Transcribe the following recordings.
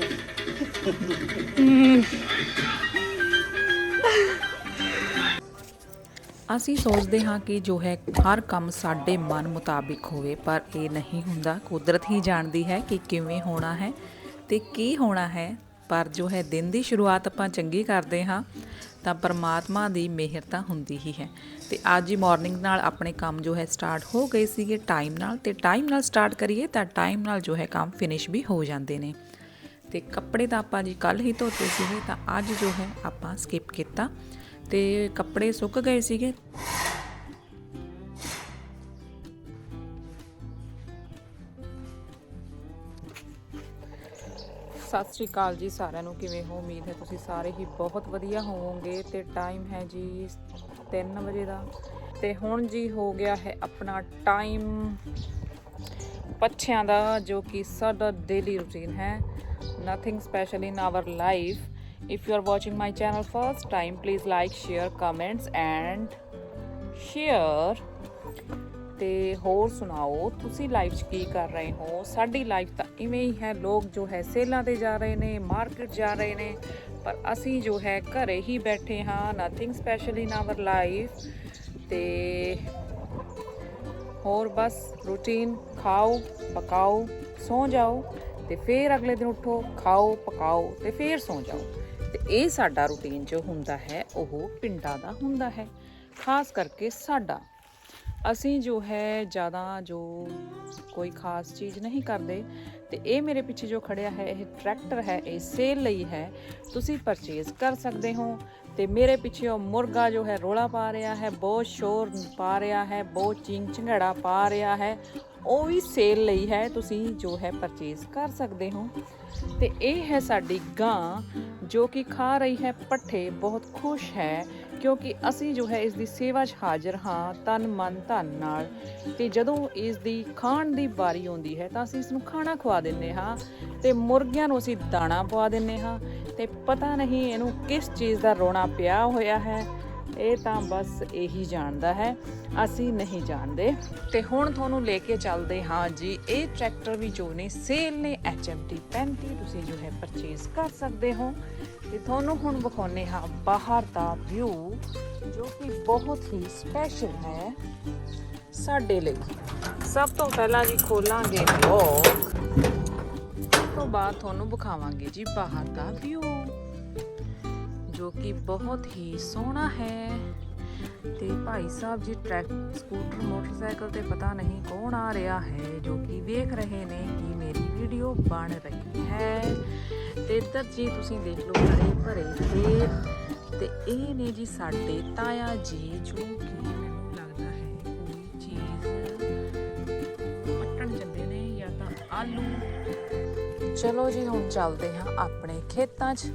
ਅਸੀਂ ਸੋਚਦੇ ਹਾਂ ਕਿ ਜੋ ਹੈ, ਹਰ ਕੰਮ ਸਾਡੇ ਮਨ ਮੁਤਾਬਿਕ ਹੋਵੇ, ਪਰ ਇਹ ਨਹੀਂ ਹੁੰਦਾ। ਕੁਦਰਤ ਹੀ ਜਾਣਦੀ ਹੈ ਕਿ ਕਿਵੇਂ ਹੋਣਾ ਹੈ ਤੇ ਕੀ ਹੋਣਾ ਹੈ। ਪਰ ਜੋ ਹੈ, ਦਿਨ ਦੀ ਸ਼ੁਰੂਆਤ ਆਪਾਂ ਚੰਗੀ ਕਰਦੇ ਹਾਂ, ਤਾਂ ਪਰਮਾਤਮਾ ਦੀ ਮਿਹਰ ਤਾਂ ਹੁੰਦੀ ਹੀ ਹੈ। ਤੇ ਅੱਜ ਹੀ ਮਾਰਨਿੰਗ ਨਾਲ ਆਪਣੇ ਕੰਮ ਜੋ ਹੈ ਸਟਾਰਟ ਹੋ ਗਏ ਸੀਗੇ ਟਾਈਮ ਨਾਲ। ਤੇ ਟਾਈਮ ਨਾਲ ਸਟਾਰਟ ਕਰੀਏ, ਤਾਂ ਟਾਈਮ ਨਾਲ ਜੋ ਹੈ, ਕੰਮ ਫਿਨਿਸ਼ ਵੀ ਹੋ ਜਾਂਦੇ ਨੇ। ਤੇ ਕੱਪੜੇ ਤਾਂ ਆਪਾਂ ਜੀ ਕੱਲ ਹੀ ਧੋਤੇ ਸੀਗੇ ਤਾਂ ਅੱਜ ਜੋ ਹੈ ਆਪਾਂ ਸਕਿਪ ਕੀਤਾ ਤੇ ਕੱਪੜੇ ਸੁੱਕ ਗਏ ਸੀਗੇ। ਸਤਿ ਸ਼੍ਰੀ ਅਕਾਲ ਜੀ ਸਾਰਿਆਂ ਨੂੰ, ਕਿਵੇਂ ਹੋ? ਉਮੀਦ ਹੈ ਤੁਸੀਂ ਸਾਰੇ ਹੀ ਬਹੁਤ ਵਧੀਆ ਹੋਵੋਗੇ ਤੇ ਟਾਈਮ ਹੈ ਜੀ 3 ਵਜੇ ਦਾ ਤੇ ਹੁਣ ਜੀ ਹੋ ਗਿਆ ਹੈ ਆਪਣਾ ਟਾਈਮ ਪੱਛਿਆਂ ਦਾ ਜੋ ਕਿ ਸਾਡਾ ਡੇਲੀ ਰੂਟੀਨ ਹੈ। Nothing special in our life if you are watching my channel first time please like share comments and share ਤੇ ਹੋਰ ਸੁਣਾਓ, ਤੁਸੀਂ ਲਾਈਫ 'ਚ ਕੀ ਕਰ ਰਹੇ ਹੋ? ਸਾਡੀ ਲਾਈਫ ਤਾਂ ਇਵੇਂ ਹੀ ਹੈ, ਲੋਕ ਜੋ ਹੈ ਸੇਲਾਂ ਤੇ ਜਾ ਰਹੇ ਨੇ ਮਾਰਕੀਟ ਜਾ ਰਹੇ ਨੇ, ਪਰ ਅਸੀਂ ਜੋ ਹੈ ਘਰੇ ਹੀ ਬੈਠੇ ਹਾਂ nothing special in our life ਤੇ ਹੋਰ ਬਸ ਰੂਟੀਨ ਖਾਓ, ਪਕਾਓ, ਸੌ ਜਾਓ। ਤੇ ਫਿਰ ਅਗਲੇ ਦਿਨ ਉੱਠੋ, ਖਾਓ, ਪਕਾਓ ਤੇ ਫਿਰ ਸੌਂ ਜਾਓ। ਤੇ ਇਹ ਸਾਡਾ ਰੂਟੀਨ ਜੋ ਹੁੰਦਾ ਹੈ, ਉਹ ਪਿੰਡਾਂ ਦਾ ਹੁੰਦਾ ਹੈ। ਖਾਸ ਕਰਕੇ ਸਾਡਾ। ਅਸੀਂ ਜੋ ਹੈ, ਜ਼ਿਆਦਾ ਜੋ ਕੋਈ ਖਾਸ ਚੀਜ਼ ਨਹੀਂ ਕਰਦੇ ਤੇ ਇਹ ਮੇਰੇ ਪਿੱਛੇ ਜੋ ਖੜਿਆ ਹੈ, ਇਹ ਟਰੈਕਟਰ ਹੈ, ਇਹ ਸੇਲ ਲਈ ਹੈ, ਤੁਸੀਂ ਪਰਚੇਜ਼ ਕਰ ਸਕਦੇ ਹੋ। ਤੇ ਮੇਰੇ ਪਿੱਛੇ ਉਹ ਮੁਰਗਾ ਜੋ ਹੈ, ਰੋਲਾ ਪਾ ਰਿਹਾ ਹੈ, ਬਹੁਤ ਸ਼ੋਰ ਪਾ ਰਿਹਾ ਹੈ, ਬਹੁਤ ਚਿੰਗ ਚੰਗੜਾ ਪਾ ਰਿਹਾ ਹੈ। ਉਹ ਵੀ ਸੇਲ ਲਈ ਹੈ, ਤੁਸੀਂ ਜੋ ਹੈ ਪਰਚੇਜ਼ ਕਰ ਸਕਦੇ ਹੋ। ਤੇ ਇਹ ਹੈ ਸਾਡੀ ਗਾਂ, ਜੋ ਕਿ ਖਾ ਰਹੀ ਹੈ, ਪੱਠੇ ਬਹੁਤ ਖੁਸ਼ ਹੈ, ਕਿਉਂਕਿ ਅਸੀਂ ਜੋ ਹੈ ਇਸ ਦੀ ਸੇਵਾ 'ਚ ਹਾਜ਼ਰ ਹਾਂ, ਤਨ ਮਨ ਧਨ ਨਾਲ। ਤੇ ਜਦੋਂ ਇਸ ਦੀ ਖਾਣ ਦੀ ਵਾਰੀ ਆਉਂਦੀ ਹੈ, ਤਾਂ ਅਸੀਂ ਇਸ ਨੂੰ ਖਾਣਾ ਖਵਾ ਦਿੰਨੇ ਹਾਂ। ਤੇ ਮੁਰਗਿਆਂ ਨੂੰ ਅਸੀਂ ਦਾਣਾ ਪਵਾ ਦਿੰਨੇ ਹਾਂ। ਤੇ ਪਤਾ ਨਹੀਂ ਇਹਨੂੰ ਕਿਸ ਚੀਜ਼ ਦਾ ਰੋਣਾ ਪਿਆ ਹੋਇਆ ਹੈ। ਇਹ ਤਾਂ ਬਸ ਇਹੀ ਜਾਣਦਾ ਹੈ, ਅਸੀਂ ਨਹੀਂ ਜਾਣਦੇ। ਤੇ ਹੁਣ ਤੁਹਾਨੂੰ ਲੈ ਕੇ ਚੱਲਦੇ ਹਾਂ ਜੀ, ਇਹ ਟਰੈਕਟਰ ਵੀ ਜੋ ਨੇ ਸੇਲ ਨੇ HMT 35 ਤੁਸੀਂ ਜੋ ਹੈ ਪਰਚੇਸ ਕਰ ਸਕਦੇ ਹੋ। ਤੇ ਤੁਹਾਨੂੰ ਹੁਣ ਵਿਖਾਉਨੇ ਹਾਂ ਬਾਹਰ ਦਾ ਵਿਊ ਜੋ ਕਿ ਬਹੁਤ ਹੀ ਸਪੈਸ਼ਲ ਹੈ ਸਾਡੇ ਲਈ। ਸਭ ਤੋਂ ਪਹਿਲਾਂ ਜੀ ਖੋਲਾਂਗੇ ਲੋਕ ਉਸ ਤੋਂ ਬਾਅਦ ਤੁਹਾਨੂੰ ਵਿਖਾਵਾਂਗੇ ਜੀ ਬਾਹਰ ਦਾ ਵਿਊ ਜੋ ਕਿ ਬਹੁਤ ਹੀ ਸੋਹਣਾ ਹੈ। ਤੇ Bhai Sahib ji track, scooter, motorcycle ਤੇ ਪਤਾ ਨਹੀਂ ਕੌਣ ਆ ਰਿਹਾ ਹੈ, ਜੋ ਕਿ ਵੇਖ ਰਹੇ ਨੇ ਕਿ ਮੇਰੀ ਵੀਡੀਓ ਬਣ ਰਹੀ ਹੈ। ਤੇ ਇੱਧਰ ਜੀ ਤੁਸੀਂ ਦੇਖ ਲਓ ਹਰੇ ਭਰੇ ਖੇਤ ਤੇ ਇਹ ਨੇ ਜੀ ਸਾਡੇ ਤਾਇਆ ਜੀ, ਜੋ ਕਿ ਮੈਨੂੰ ਲੱਗਦਾ ਹੈ ਕੋਈ ਚੀਜ਼ ਪੱਟਣ ਜਾਂਦੇ ਨੇ ਜਾਂ ਤਾਂ ਆਲੂ। ਚਲੋ ਜੀ, ਹੁਣ ਚੱਲਦੇ ਹਾਂ ਆਪਣੇ ਖੇਤਾਂ 'ਚ।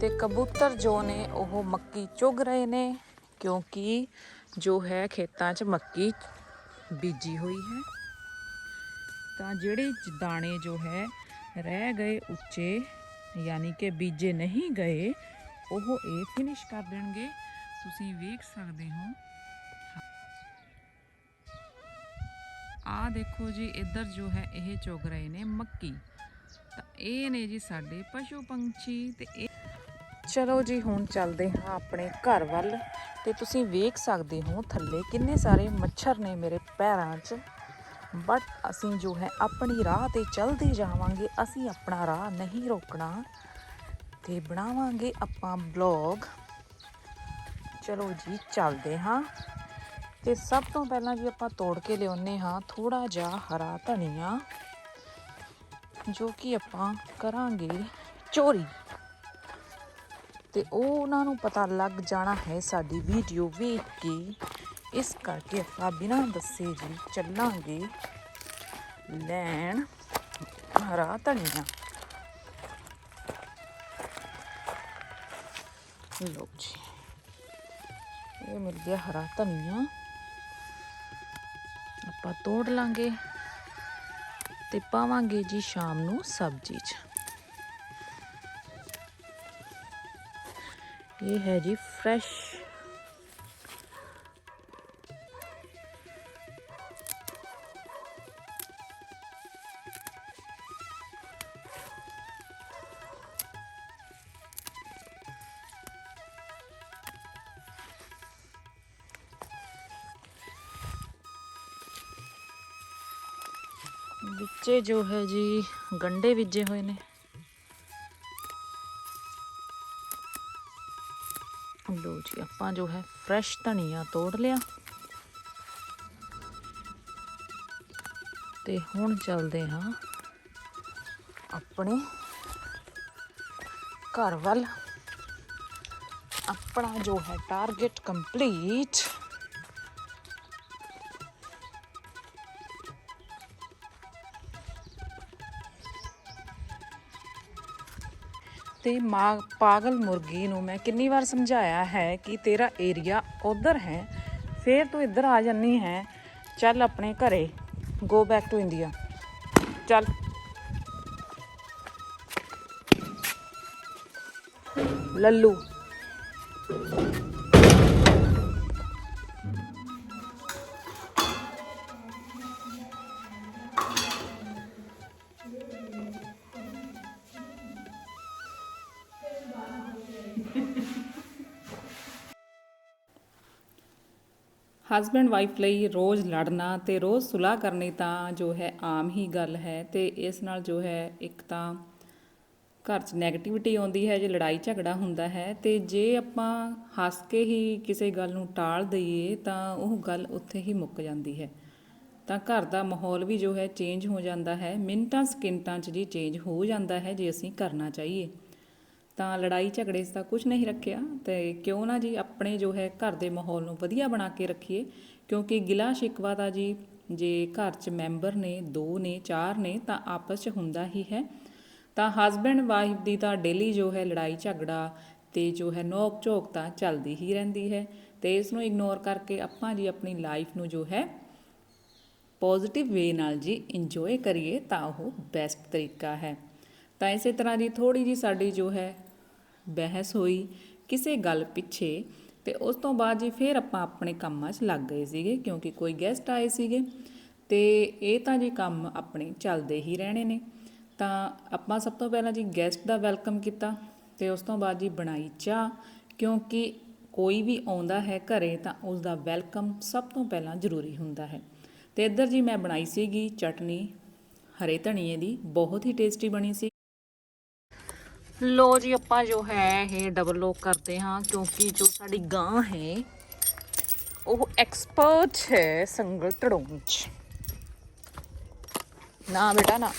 ਤੇ ਕਬੂਤਰ ਜੋ ਨੇ ਉਹ ਮੱਕੀ ਚੁਗ ਰਹੇ ਨੇ, ਕਿਉਂਕਿ ਜੋ ਹੈ ਖੇਤਾਂ 'ਚ ਮੱਕੀ ਬੀਜੀ ਹੋਈ ਹੈ। ਤਾਂ ਜਿਹੜੇ ਦਾਣੇ ਜੋ ਹੈ ਰਹਿ ਗਏ ਉੱਚੇ, ਯਾਨੀ ਕਿ ਬੀਜੇ ਨਹੀਂ ਗਏ, ਉਹ ਇਹ ਫਿਨਿਸ਼ ਕਰ ਦੇਣਗੇ। ਤੁਸੀਂ ਵੇਖ ਸਕਦੇ ਹੋ। ਆ ਦੇਖੋ ਜੀ, ਇੱਧਰ ਜੋ ਹੈ ਇਹ ਚੁਗ ਰਹੇ ਨੇ ਮੱਕੀ। ਤਾਂ ਇਹ ਨੇ ਜੀ ਸਾਡੇ ਪਸ਼ੂ ਪੰਛੀ ਤੇ ਇਹ ਚਲੋ ਜੀ, ਹੁਣ ਚੱਲਦੇ ਹਾਂ ਆਪਣੇ ਘਰ ਵੱਲ ਤੇ ਤੁਸੀਂ ਵੇਖ ਸਕਦੇ ਹੋ ਥੱਲੇ ਕਿੰਨੇ ਸਾਰੇ ਮੱਛਰ ਨੇ ਮੇਰੇ ਪੈਰਾਂ 'ਚ। ਬਟ ਅਸੀਂ ਜੋ ਹੈ ਆਪਣੀ ਰਾਹ ਤੇ ਚੱਲਦੇ ਜਾਵਾਂਗੇ, ਅਸੀਂ ਆਪਣਾ ਰਾਹ ਨਹੀਂ ਰੋਕਣਾ ਤੇ ਬਣਾਵਾਂਗੇ ਆਪਾਂ ਬਲੌਗ ਚਲੋ ਜੀ, ਚੱਲਦੇ ਹਾਂ ਤੇ ਸਭ ਤੋਂ ਪਹਿਲਾਂ ਜੀ ਆਪਾਂ ਤੋੜ ਕੇ ਲਿਆਉਨੇ ਹਾਂ ਥੋੜਾ ਜਿਹਾ ਹਰਾ ਧਨੀਆ, ਜੋ ਕਿ ਆਪਾਂ ਕਰਾਂਗੇ ਚੋਰੀ। ਤੇ ਉਹ ਉਹਨਾਂ ਨੂੰ ਪਤਾ ਲੱਗ ਜਾਣਾ ਹੈ ਸਾਡੀ ਵੀਡੀਓ ਵੇਖ ਕੇ। ਇਸ ਕਰਕੇ ਆਪਾਂ ਬਿਨਾਂ ਦੱਸੇ ਜੀ ਚੱਲਾਂਗੇ। ਲੈਣ ਹਰਾ ਧਨੀਆ ਲਓ ਜੀ, ਇਹ ਮਿਲ ਗਿਆ ਹਰਾ ਧਨੀਆ। ਆਪਾਂ ਤੋੜ ਲਾਂਗੇ ਤੇ ਪਾਵਾਂਗੇ ਜੀ ਸ਼ਾਮ ਨੂੰ ਸਬਜ਼ੀ 'ਚ। ਇਹ ਹੈ ਜੀ ਫਰੈਸ਼ ਵਿੱਚੇ ਜੋ ਹੈ ਜੀ ਗੰਡੇ ਵਿੱਜੇ ਹੋਏ ਨੇ। ਲੋ ਆਪਾਂ ਜੋ ਹੈ ਫਰੈਸ਼ ਧਨੀਆ ਤੋੜ ਲਿਆ। ਤੇ ਹੁਣ ਚੱਲਦੇ ਹਾਂ ਆਪਣੇ ਘਰ ਵੱਲ। ਆਪਣਾ ਜੋ ਹੈ ਟਾਰਗੇਟ ਕੰਪਲੀਟ ਤੇ ਮਾ ਪਾਗਲ ਮੁਰਗੀ ਨੂੰ ਮੈਂ ਕਿੰਨੀ ਵਾਰ ਸਮਝਾਇਆ ਹੈ ਕਿ ਤੇਰਾ ਏਰੀਆ ਉਧਰ ਹੈ, ਫੇਰ ਤੂੰ ਇੱਧਰ ਆ ਜੰਨੀ ਹੈ। ਚੱਲ ਆਪਣੇ ਘਰੇ ਗੋ ਬੈਕ ਟੂ ਇੰਡੀਆ ਚੱਲ। ਲੱਲੂ। ਹਸਬੈਂਡ ਵਾਈਫ ਲਈ ਰੋਜ਼ ਲੜਨਾ ਤੇ ਰੋਜ਼ ਸੁਲਾਹ ਕਰਨੀ ਤਾਂ ਜੋ ਹੈ ਆਮ ਹੀ ਗੱਲ ਹੈ ਤੇ ਇਸ ਨਾਲ ਜੋ ਹੈ ਇੱਕ ਤਾਂ ਘਰ 'ਚ ਨੈਗੇਟਿਵਿਟੀ ਆਉਂਦੀ ਹੈ, ਜੇ ਲੜਾਈ ਝਗੜਾ ਹੁੰਦਾ ਹੈ ਤੇ ਜੇ ਆਪਾਂ ਹੱਸ ਕੇ ਹੀ ਕਿਸੇ ਗੱਲ ਨੂੰ ਟਾਲ ਦਈਏ ਤਾਂ ਉਹ ਗੱਲ ਉੱਥੇ ਹੀ ਮੁੱਕ ਜਾਂਦੀ ਹੈ। ਤਾਂ ਘਰ ਦਾ ਮਾਹੌਲ ਵੀ ਜੋ ਹੈ ਚੇਂਜ ਹੋ ਜਾਂਦਾ ਹੈ, ਮਿੰਟਾਂ ਸਕਿੰਟਾਂ 'ਚ ਜੀ ਚੇਂਜ ਹੋ ਜਾਂਦਾ ਹੈ ਜੇ ਅਸੀਂ ਕਰਨਾ ਚਾਹੀਏ। ਤਾਂ ਲੜਾਈ ਝਗੜੇ 'ਚ ਤਾਂ ਕੁਝ ਨਹੀਂ ਰੱਖਿਆ ਤੇ ਕਿਉਂ ਨਾ ਜੀ ਆਪਣੇ ਜੋ ਹੈ ਘਰ ਦੇ ਮਾਹੌਲ ਨੂੰ ਵਧੀਆ ਬਣਾ ਕੇ ਰੱਖੀਏ, ਕਿਉਂਕਿ ਗਿਲਾ ਸ਼ਿਕਵਾ ਤਾਂ ਜੀ ਜੇ ਘਰ 'ਚ ਮੈਂਬਰ ਨੇ, ਦੋ ਨੇ, ਚਾਰ ਨੇ ਤਾਂ ਆਪਸ 'ਚ ਹੁੰਦਾ ਹੀ ਹੈ। ਤਾਂ ਹਸਬੈਂਡ ਵਾਈਫ ਦੀ ਤਾਂ ਡੇਲੀ ਜੋ ਹੈ ਲੜਾਈ ਝਗੜਾ ਤੇ ਜੋ ਹੈ ਨੋਕ ਝੋਕ ਤਾਂ ਚੱਲਦੀ ਹੀ ਰਹਿੰਦੀ ਹੈ ਤੇ ਇਸ ਨੂੰ ਇਗਨੋਰ ਕਰਕੇ ਆਪਾਂ ਜੀ ਆਪਣੀ ਲਾਈਫ ਨੂੰ ਜੋ ਹੈ ਪੋਜ਼ਿਟਿਵ ਵੇ ਨਾਲ ਜੀ ਇੰਜੋਏ ਕਰੀਏ ਤਾਂ ਉਹ ਬੈਸਟ ਤਰੀਕਾ ਹੈ। ਤਾਂ ਇਸੇ ਤਰ੍ਹਾਂ ਜੀ ਥੋੜੀ ਜੀ ਸਾਡੀ ਜੋ ਹੈ ਬਹਿਸ ਹੋਈ ਕਿਸੇ ਗੱਲ ਪਿੱਛੇ ਤੇ ਉਸ ਤੋਂ ਬਾਅਦ ਜੀ ਫਿਰ ਆਪਾਂ ਆਪਣੇ ਕੰਮਾਂ 'ਚ ਲੱਗ ਗਏ ਸੀਗੇ ਕਿਉਂਕਿ ਕੋਈ ਗੈਸਟ ਆਏ ਸੀਗੇ ਤੇ ਇਹ ਤਾਂ ਜੀ ਕੰਮ ਆਪਣੇ ਚੱਲਦੇ ਹੀ ਰਹਿਣੇ ਨੇ। ਤਾਂ ਆਪਾਂ ਸਭ ਤੋਂ ਪਹਿਲਾਂ ਜੀ ਗੈਸਟ ਦਾ ਵੈਲਕਮ ਕੀਤਾ ਤੇ ਉਸ ਤੋਂ ਬਾਅਦ ਜੀ ਬਣਾਈ ਚਾਹ ਕਿਉਂਕਿ ਕੋਈ ਵੀ ਆਉਂਦਾ ਹੈ ਘਰੇ ਤਾਂ ਉਸ ਦਾ ਵੈਲਕਮ ਸਭ ਤੋਂ ਪਹਿਲਾਂ ਜ਼ਰੂਰੀ ਹੁੰਦਾ ਹੈ। ਤੇ ਇੱਧਰ ਜੀ ਮੈਂ ਬਣਾਈ ਸੀਗੀ ਚਟਨੀ ਹਰੇ ਧਨੀਏ ਦੀ, ਬਹੁਤ ਹੀ ਟੇਸਟੀ ਬਣੀ ਸੀ। ਲੋ ਜੀ, ਆਪਾਂ ਜੋ ਹੈ ਇਹ ਡਬਲ ਲੋਕ ਕਰਦੇ ਹਾਂ, ਕਿਉਂਕਿ ਜੋ ਸਾਡੀ ਗਾਂ ਹੈ, ਉਹ ਐਕਸਪਰਟ ਹੈ ਸੰਗਲ ਤੜਾਉਣ ਚ ਨਾ ਬੇਟਾ, ਨਾ।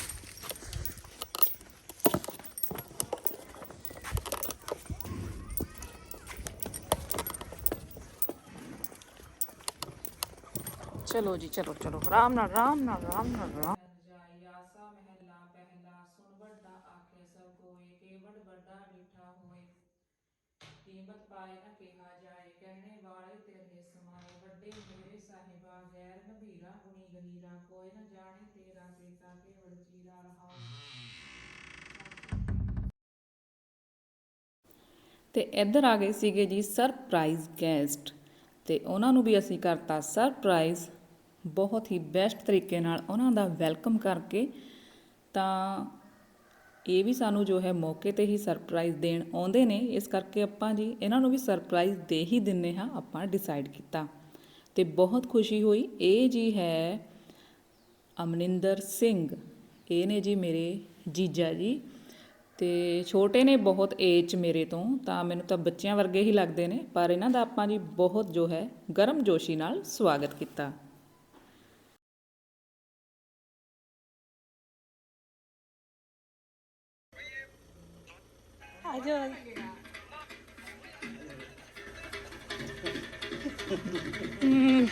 ਚਲੋ ਜੀ, ਚਲੋ ਚਲੋ। ਆਰਾਮ ਨਾਲ ਆਰਾਮ ਨਾਲ ਆਰਾਮ ਨਾਲ, ਆਰਾਮ ਗੰਭੀਰਾ ਗੁਣੀ ਗਹੀਰਾ ਕੋਈ ਨਾ ਜਾਣੇ ਤੇਰਾ ਕੀਤਾ ਕੇਵੜ ਚੀਰਾ ਰਹਾਓ ਤੇ ਇੱਧਰ ਆ ਗਏ ਸੀਗੇ ਜੀ ਸਰਪ੍ਰਾਈਜ਼ ਗੈਸਟ ਤੇ ਉਹਨਾਂ ਨੂੰ ਵੀ ਅਸੀਂ ਕਰਤਾ ਸਰਪ੍ਰਾਈਜ਼ ਬਹੁਤ ਹੀ ਬੈਸਟ ਤਰੀਕੇ ਨਾਲ ਉਹਨਾਂ ਦਾ ਵੈਲਕਮ ਕਰਕੇ। ਤਾਂ ਇਹ ਵੀ ਸਾਨੂੰ ਜੋ ਹੈ ਮੌਕੇ ਤੇ ਹੀ ਸਰਪ੍ਰਾਈਜ਼ ਦੇਣ ਆਉਂਦੇ ਨੇ। ਇਸ ਕਰਕੇ ਆਪਾਂ ਜੀ ਇਹਨਾਂ ਨੂੰ ਵੀ ਸਰਪ੍ਰਾਈਜ਼ ਦੇ ਹੀ ਦਿੰਨੇ ਹਾਂ, ਆਪਾਂ ਡਿਸਾਈਡ ਕੀਤਾ। ਤੇ ਬਹੁਤ ਖੁਸ਼ੀ ਹੋਈ। ਇਹ ਜੀ ਹੈ ਅਮਨਿੰਦਰ ਸਿੰਘ। ਇਹ ਨੇ ਜੀ ਮੇਰੇ ਜੀਜਾ ਜੀ ਤੇ ਛੋਟੇ ਨੇ ਬਹੁਤ ਏਜ ਮੇਰੇ ਤੋਂ, ਤਾਂ ਮੈਨੂੰ ਤਾਂ ਬੱਚਿਆਂ ਵਰਗੇ ਹੀ ਲੱਗਦੇ ਨੇ, ਪਰ ਇਹਨਾਂ ਦਾ ਆਪਾਂ ਜੀ ਬਹੁਤ ਜੋ ਹੈ ਗਰਮ ਜੋਸ਼ੀ ਨਾਲ ਸਵਾਗਤ ਕੀਤਾ। Mm.